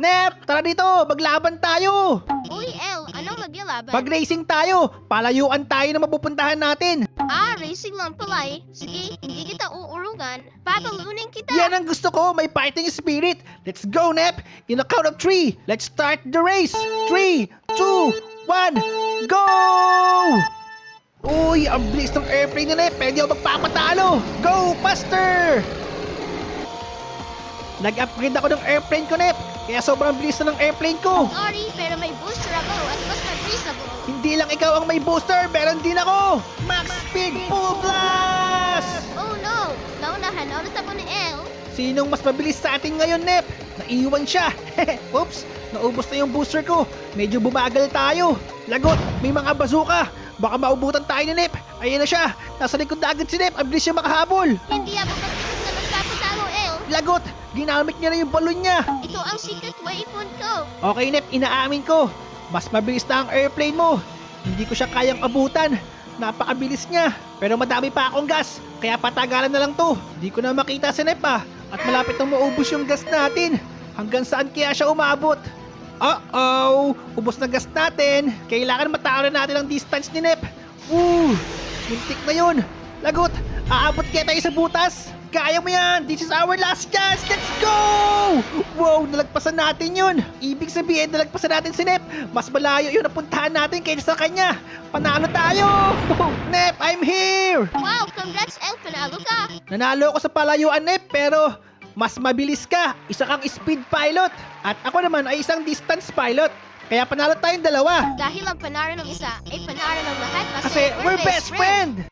Nep, tara dito, maglaban tayo. Uy, El, anong maglalaban? Mag-racing tayo. Palayuan tayo na mapupuntahan natin. Ah, racing lang pala eh. Sige, hindi kita uurungan. Patalunin kita. Yan ang gusto ko, may fighting spirit. Let's go, Nep. In a count of three, let's start the race. Three, two, one, go! Uy, ang bilis ng airplane na Nep. Pwede ako magpapatalo. Go, faster! Nag-upgrade ako ng airplane ko, Nep. Kaya sobrang bilis na ng airplane ko. Sorry, pero may booster ako at mas mabilis ako. Hindi lang ikaw ang may booster, meron din ako! Max Speed Full Blast! Oh no, naunahan ulit ako ni El. Sinong mas mabilis sa atin ngayon, Nep? Naiwan siya. Oops, naubos na yung booster ko. Medyo bumagal tayo. Lagot, may mga bazooka. Baka maubutan tayo ni Nep. Ayan na siya. Nasa likod na agad si Nep. Ang bilis siya makahabol. Hindi ako mabilis na magpapatalo, El. Lagot, ginamit niya na yung balon niya. Ito ang secret waypoint ko. Okay, Nep, inaamin ko. Mas mabilis na ang airplane mo. Hindi ko siya kayang abutan. Napakabilis niya. Pero madami pa akong gas. Kaya patagalan na lang to. Hindi ko na makita si Nep ah. At malapit na maubos yung gas natin. Hanggang saan kaya siya umabot? Uh-oh! Ubos na gas natin. Kailangan matalo natin ang distance ni Nep. Woo! Muntik na yun. Lagot! Aabot kaya tayo sa butas? Kaya mo yan! This is our last chance! Let's go! Wow! Nalagpasan natin yun! Ibig sabihin, nalagpasan natin si Nep! Mas malayo yung napuntahan natin kaysa sa kanya! Panalo tayo! Nep, I'm here! Wow, congrats, El. Panalo ka. Nanalo ako sa palayuan, Nep, pero mas mabilis ka. Isa kang speed pilot. At ako naman ay isang distance pilot. Kaya panalo tayong dalawa. Dahil ang panalo ng isa ay panalo ng lahat kasi, Kasi we're best friend!